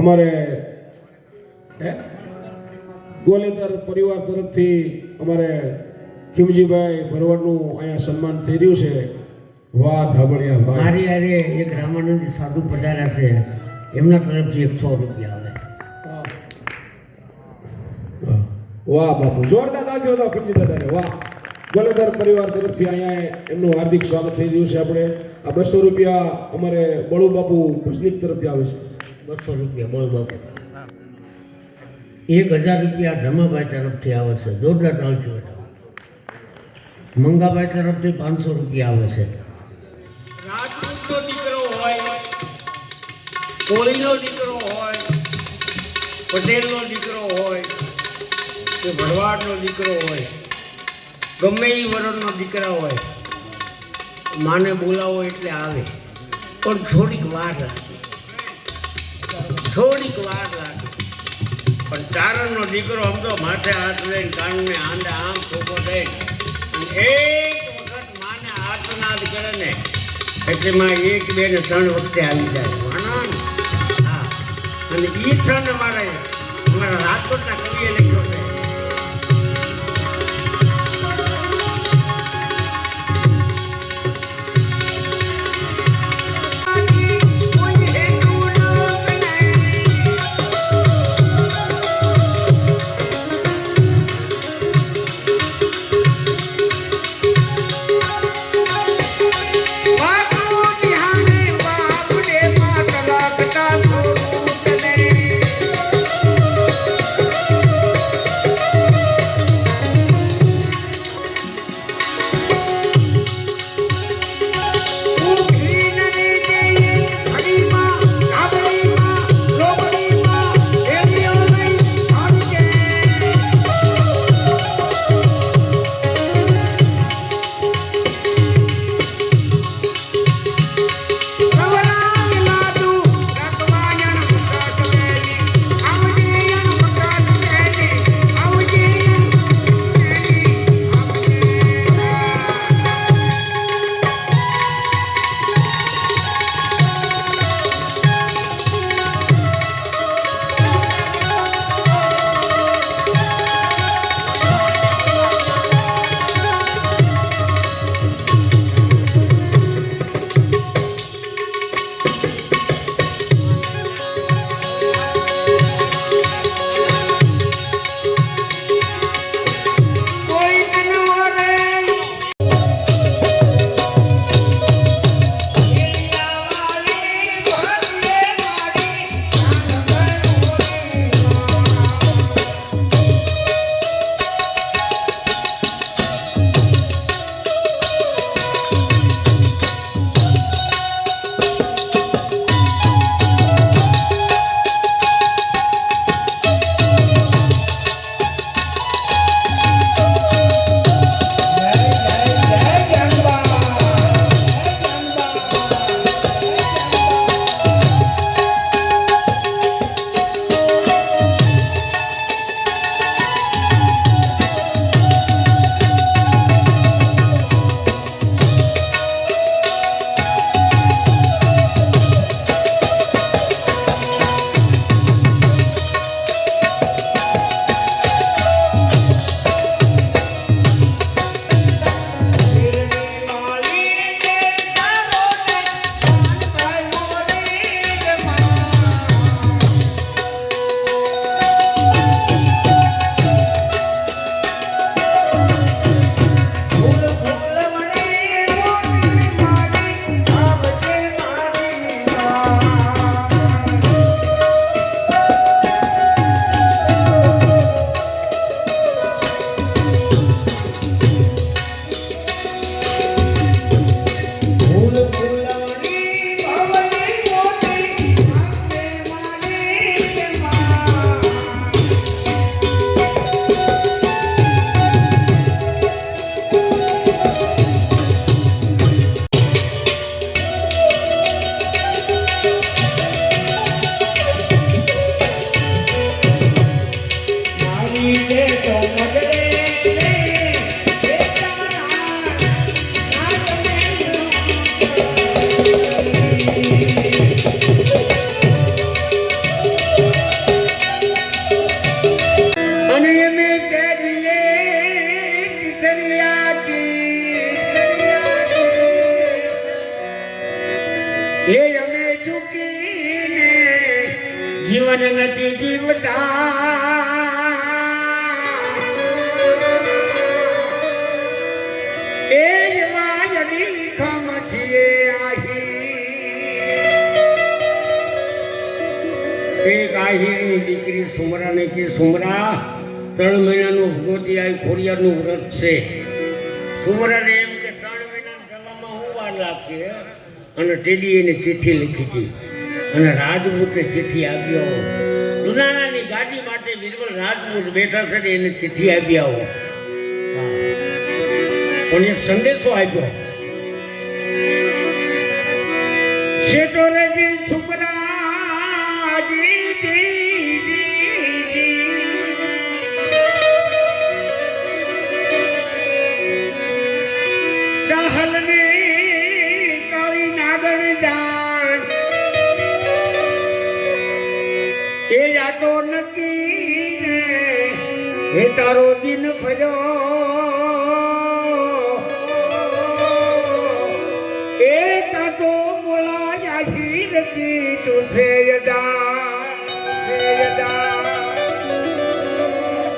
અમારે હે? ગોલેદર પરિવાર તરફથી અમારે ખીમજીભાઈ ભરવાડનું અહીંયા સન્માન થઈ રહ્યું છે. વાહ સાંભળ્યા ભાઈ. મારી અરે એક રામાનંદ સાધુ પધાર્યા છે. એમના તરફથી એકસો રૂપિયા આવે. વાહ. વાહ બાપુ જોરદાર તાળીઓ હતા ખીમજી દાદાને. વાહ. ગોલેદર પરિવાર તરફથી અહીંયા એમનું હાર્દિક સ્વાગત થઈ રહ્યું છે આપણે. આ બસો રૂપિયા અમારે બળુ બાપુ ભજનીક તરફથી આવે છે. બસો રૂપિયા બોલ બાપુ એક હજાર રૂપિયા ધમાભાઈ તરફથી આવે છે, જોરદાર બેટા મંગાભાઈ તરફથી પાંચસો રૂપિયા આવે છે. રાજપૂતનો દીકરો હોય, કોળીનો દીકરો હોય, પટેલનો દીકરો હોય, કે ભરવાડનો દીકરો હોય, ગમે એ વરણનો દીકરા હોય, માને બોલાવો એટલે આવે. પણ થોડીક વાર લાગે થોડીક વાર લાગે. પણ ચારણનો દીકરો અમદો માથે હાથ લઈને કાનને આંડા આમ ખોખો દઈને અને એક વખત માને આર્તનાદ નાદ કરે ને, એટલે માં એક, બે ને ત્રણ વખતે આવી જાય. આનંદ હા. અને ઈ ક્ષણ અમારે અમારા રાજકોટના કવિએ જીવન નથી જીવતા. એ જ વાજની છીએ એક આહીની દીકરી સુમરાને કે, સુમરા, ત્રણ મહિનાનું ભગવતી આઈ ખોડિયારનું વ્રત છે. સુમરાને એમ કે, ત્રણ મહિના જવામાં હું વાર લાગશે? અને ટેડી એને ચિઠ્ઠી લખી હતી. અને રાજપૂતે ચિઠ્ઠી આપ્યો દુનાણાની ગાડી માટે બિરબલ રાજપૂત બેઠા છે ને એને ચિઠ્ઠી આપી આવો. પણ એક સંદેશો આપ્યો. શેઠો રજી છોકરા તારો દિન ભર્યો. એ તાતો બોલા શીર રતી તું છે યદા. છે યદા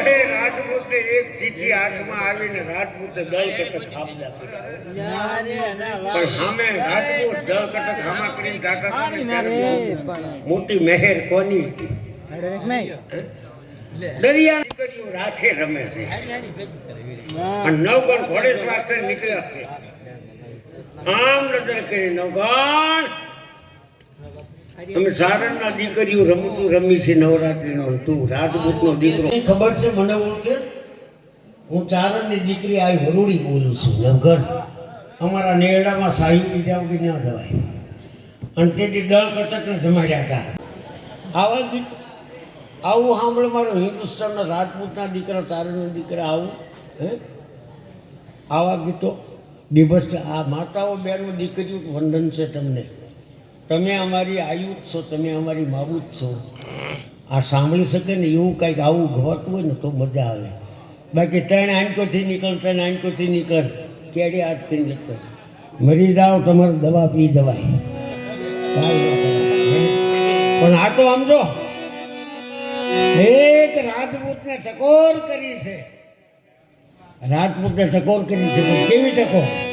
હે રાજપૂતે એક ચિઠ્ઠી હાથમાં આવીને રાજપૂતે દળ કટક પણ સામે રાજપૂત દળ કટક હામા કરીને કરી મોટી મહેર કોની દરિયા રાખે રમે છે. પણ નવગણ ઘોડેશ્વર છે નીકળ્યા છે. આમ નજર કરી નવગણ અમે સારણના દીકરીઓ રમતું રમી છે નવરાત્રીનો. તું રાજપૂતનો દીકરો. એ ખબર છે મને ઓળખે? હું ચારણની દીકરી આવી વરુડી બોલું છું. નવગણ અમારા નેરડામાં સાહી બીજા વગર ના જવાય? અને તેથી દળ કટકને જમાડ્યા હતા. આવા ગીત આવું સાંભળે મારો હિન્દુસ્તાનના રાજપૂતના દીકરા ચારણના દીકરા આવું, હે? આવા ગીતો. દિવસ આ માતાઓ બહેનો દીકરીઓ, વંદન છે તમને. તમે અમારી આયુ જ છો, તમે અમારી માવું જ છો. આ સાંભળી શકે ને એવું કંઈક આવું ગવાતું હોય ને તો મજા આવે. બાકી ત્રણ આંકોથી નીકળ, ત્રણ આંકોથી નીકળ. કેડી હાથ કરી નીકળ મરી જાઓ, તમારે દવા પી કરાય. પણ આ તો સમજો છેક રાજપૂતને ટકોર કરી છે. રાજપૂતને ટકોર કરી છે. કેવી ટકોર?